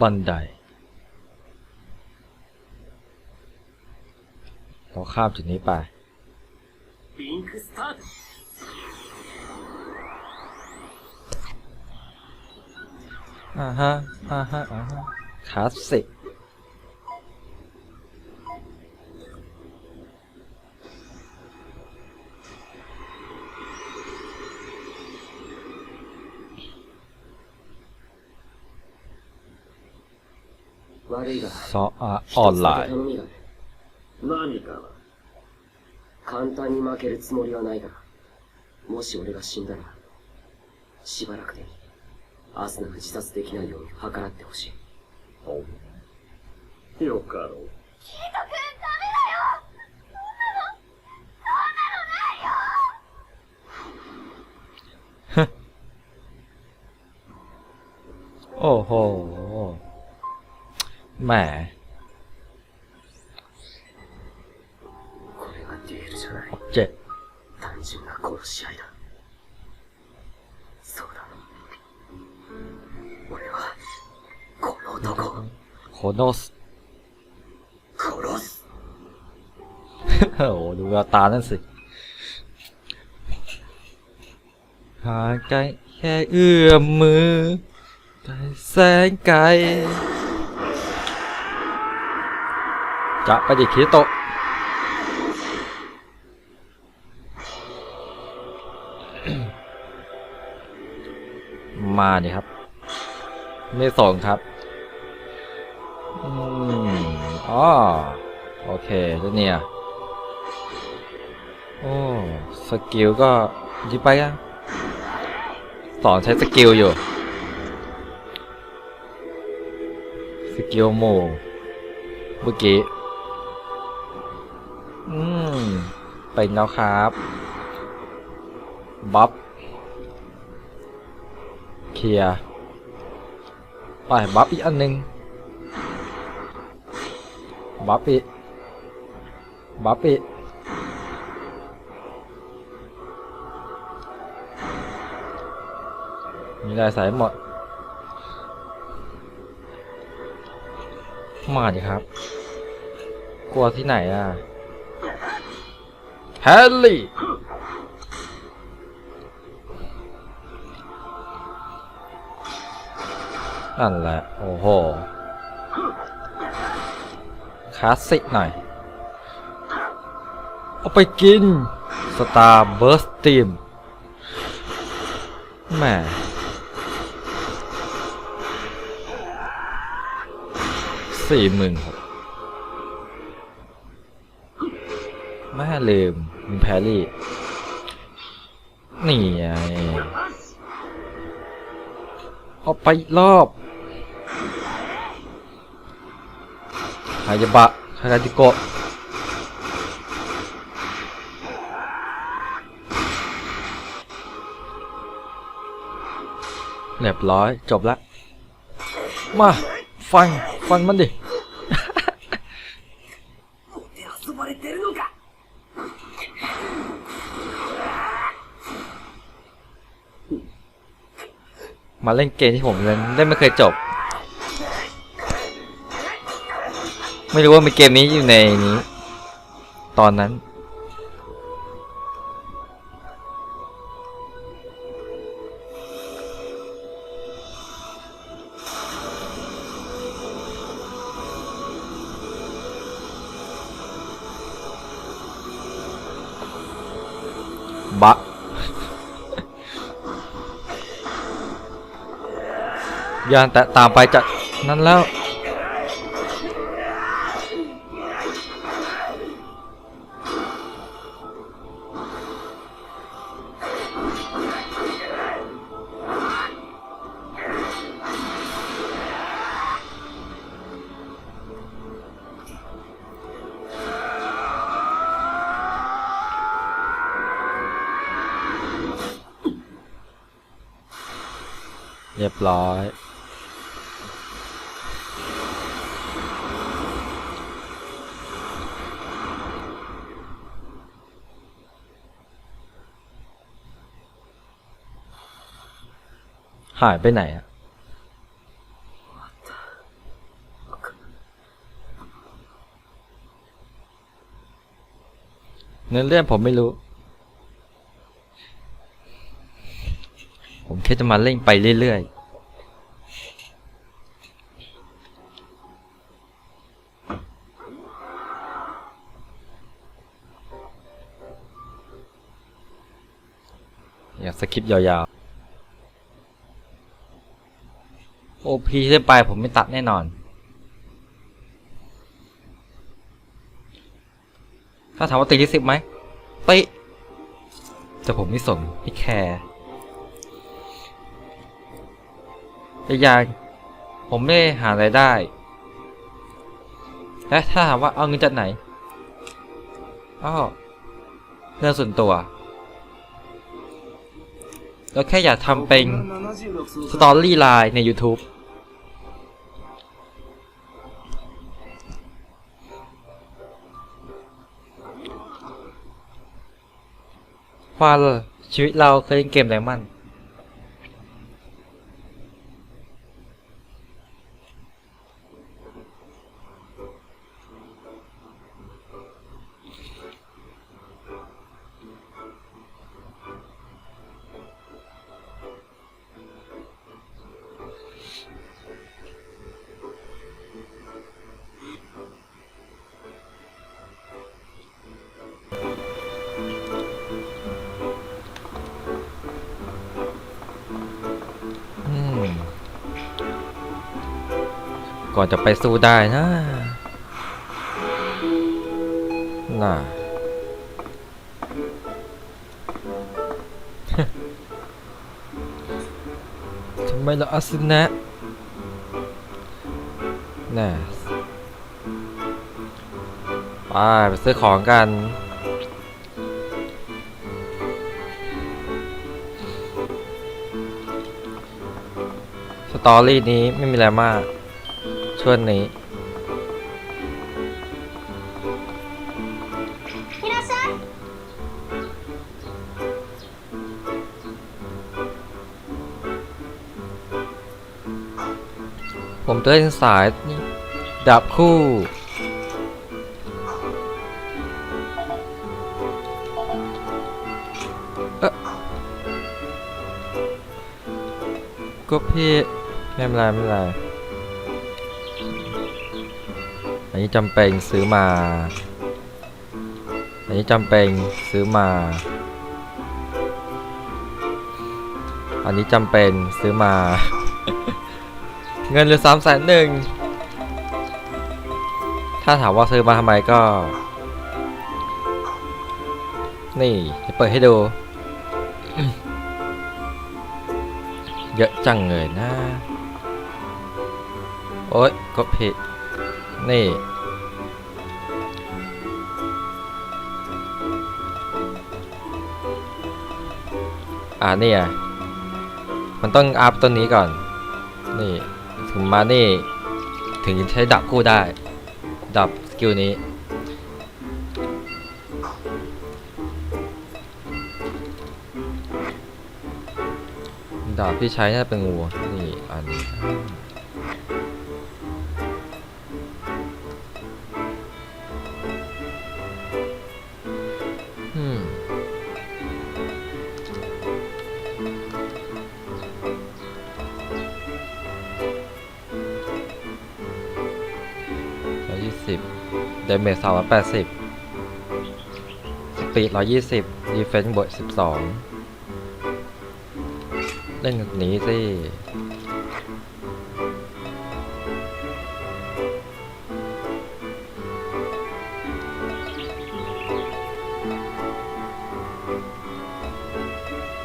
บันได เราข้ามจุดนี้ไป อ่าฮะ อ่าฮะ อ่าฮะคลาสสิก 悪いがさあ、オンライン。何か簡単に負けるつもりはないが、もし俺が死んだら、しばらくでいい、アスナが自殺できないように計らってほしい。よかろう。キート君ダメだよそんなの、そんなのないよ おうほう。 แหมเจ็ดโคโนสโอ้ดูแววตานั่นสิหายใจแค่เอื้อมมือไก่แสงไกล จะไปดิคิโตะมาดิครับ ไม่ส่งครับอืมอ๋อโอเคแล้วเนี่ย โอ้ สกิลก็ยิบไปยังสอนใช้สกิลอยู่ สกิลโมเมื่อกี้ อืมเป็นแล้วครับบัฟเคลียร์ไปบัฟอีกอันหนึ่งบัฟอีกบัฟอีกมีลายสายหมดมาดิครับ กลัวที่ไหนอะ แฮร์รี่ นั่นแหละ โอ้โห คลาสสิกหน่อย เอาไปกิน สตาร์เบิร์สตีมแหม่สี่หมื่นหกแม่ลืม มีแพรี่ นี่ไงเอาไปรอบฮายาบะคาราติโกะเรียบร้อยจบละ มา ฟัง ฟังมันดิ มาเล่นเกมที่ผมเล่นได้ไม่เคยจบ ไม่รู้ว่ามีเกมนี้อยู่ในนี้ ตอนนั้น ยานแต่ตามไปจากนั้นแล้ว เรียบร้อยายไปไหนอะเนื้อเรื่องผมไม่รู้ ผมแค่จะมาเล่นไปเรื่อยๆอยากสคริปต์ยาว อพีที่ไปผมไม่ตัดแน่นอน ถ้าถามว่าติดที่สิบไหมติแต่ผมไม่สนไม่แคร์อีกอย่างผมไม่ได้หารายได้ และถ้าถามว่าเอาเงินจากไหนอ้อเรื่องส่วนตัวแล้วแค่อยากทำเป็นสตอรี่ไลน์ใน YouTube ว่าชีวิตเราเคยเล่นเกมอะไรมั่น ก่อนจะไปสู้ได้นะน่ะทำไมเราอาซึนะน่ะไปไปซื้อของกันสตอรี่นี้ไม่มีอะไรมาก ช่วงนี้ฮิราซุผมเล่นสายดับคู่เอ๊ะก็พี่ไม่เป็นไรไม่เป็นไร อันนี้จำเป็นซื้อมา อันนี้จำเป็นซื้อมา อันนี้จำเป็นซื้อมา เงินเหลือสามแสนหนึ่ง ถ้าถามว่าซื้อมาทำไมก็ นี่จะเปิดให้ดู เยอะจังเลยนะ โอ๊ยกดผิด นี่ อ่านี่อะมันต้องอัพตัวนี้ก่อน นี่ ถึงมานี่ ถึงใช้ดับคู่ได้ ดับสกิลนี้ ดาบที่ใช้น่าจะเป็นงู นี่อันนี้ เดเมจสามร้อยแปดสิบสปีดร้อยยี่สิบดีเฟนซ์บวกสิบสองเล่นกับนี้สิ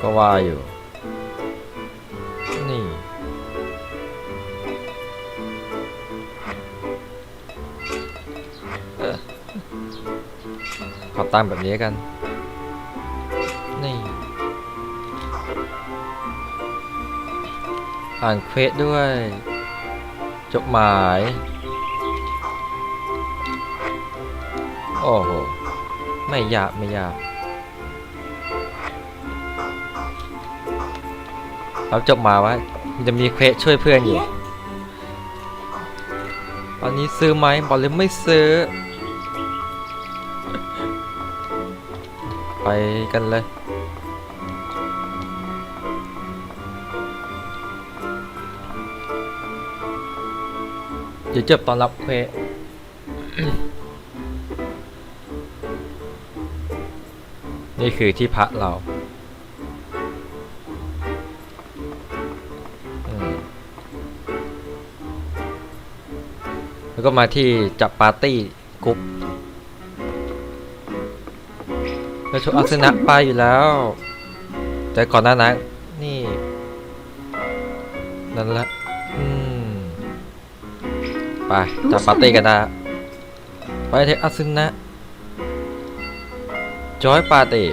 ก็ว่าอยู่ ขอตามแบบนี้กัน นี่อ่านเควสด้วย จดหมาย โอ้โห ไม่ยากไม่ยากรับจบหมายว้มันจะมีเควสช่วยเพื่อนอยู่ ตอนนี้ซื้อไหมบอกเลยไม่ซื้อ ไปกันเลย เดี๋ยวจบตอนรับเควสนี่คือที่พักเราแล้วก็มาที่จับปาร์ตี้กรุ๊ป แล้วชกอาสนะไปอยู่แล้ว แต่ก่อนหน้านั้นนี่ นั่นแหละอืมไปจับปาร์ตี้กันนะ ไปเทคอาสนะจอยปาร์ตี้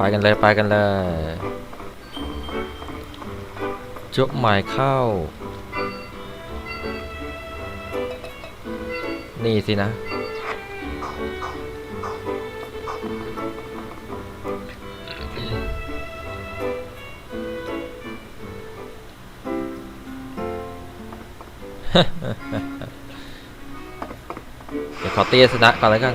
ไปกันเลยไปกันเลยจุบหมายเข้า นี่สินะ เดี๋ยวขอตีชนะก่อนแล้วกัน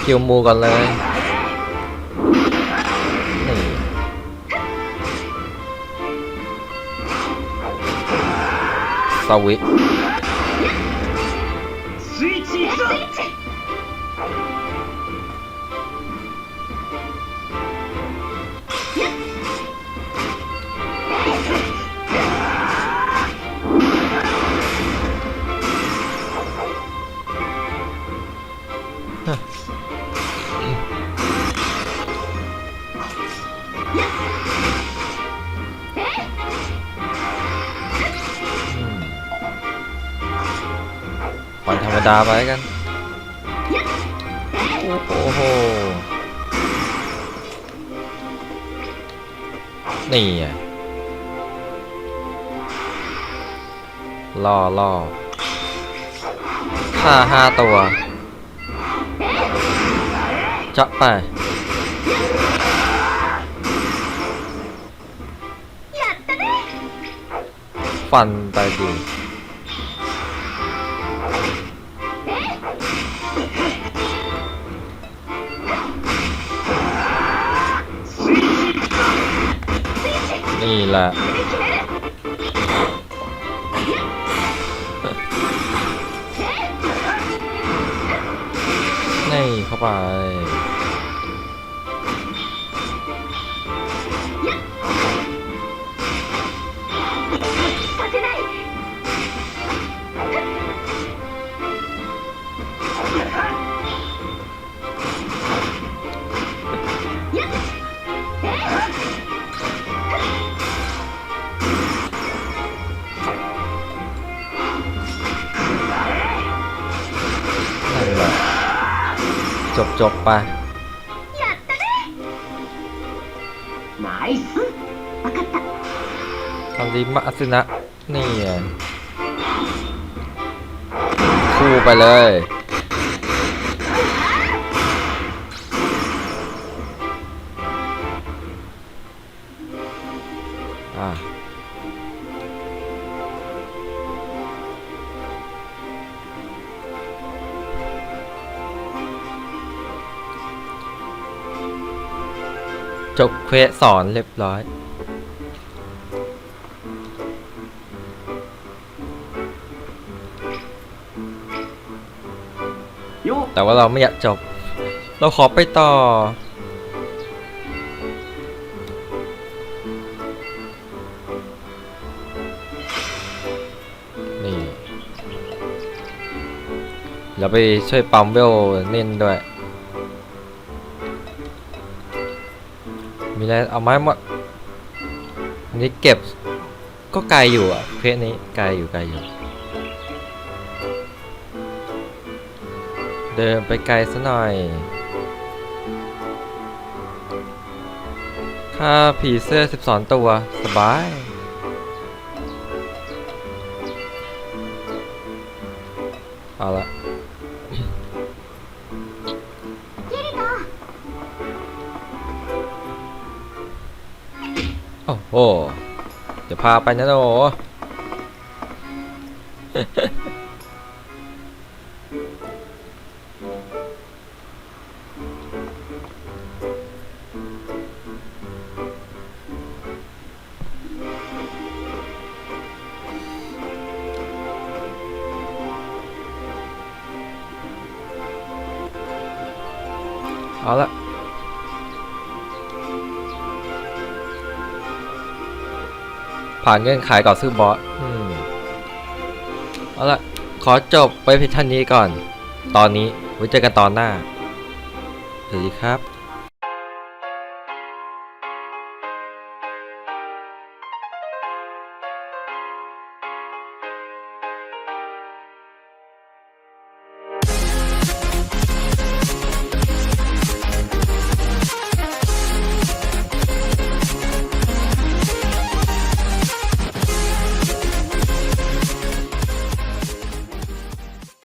ทุกตัวเลย สอน สอนเล็งต่อไปก็สอนโจมตี เปิด สกิลมูก่อนเลย นี่สวิต ปล่อยธรรมดาไปกัน โอ้โห นี่ไงล่อล่อฆ่าห้าตัวจะไปฟันไปดี นี่แหละนี่เข้าไป จบไปทำดีมากสินะนี่คู่ไปเลย จบเควสสอนเรียบร้อยよแต่ว่าเราไม่อยากจบ เราขอไปต่อ นี่ เราไปช่วยปั๊มเวลเน่นด้วย มีอะไรเอาไม้มาอันนี้เก็บก็ไกลอยู่อะเพจนี้ไกลอยู่ไกลอยู่ เดินไปไกลซะหน่อยค่าผีเสื้อ 12 ตัว สบายเอ โอ้จะพาไปนะโอ้ ผ่านเงื่อนไขก่อนซื้อบอสอืมเอาละขอจบไปเพียงเท่านี้ก่อน ตอนนี้ไว้เจอกันตอนหน้าสวัสดีครับ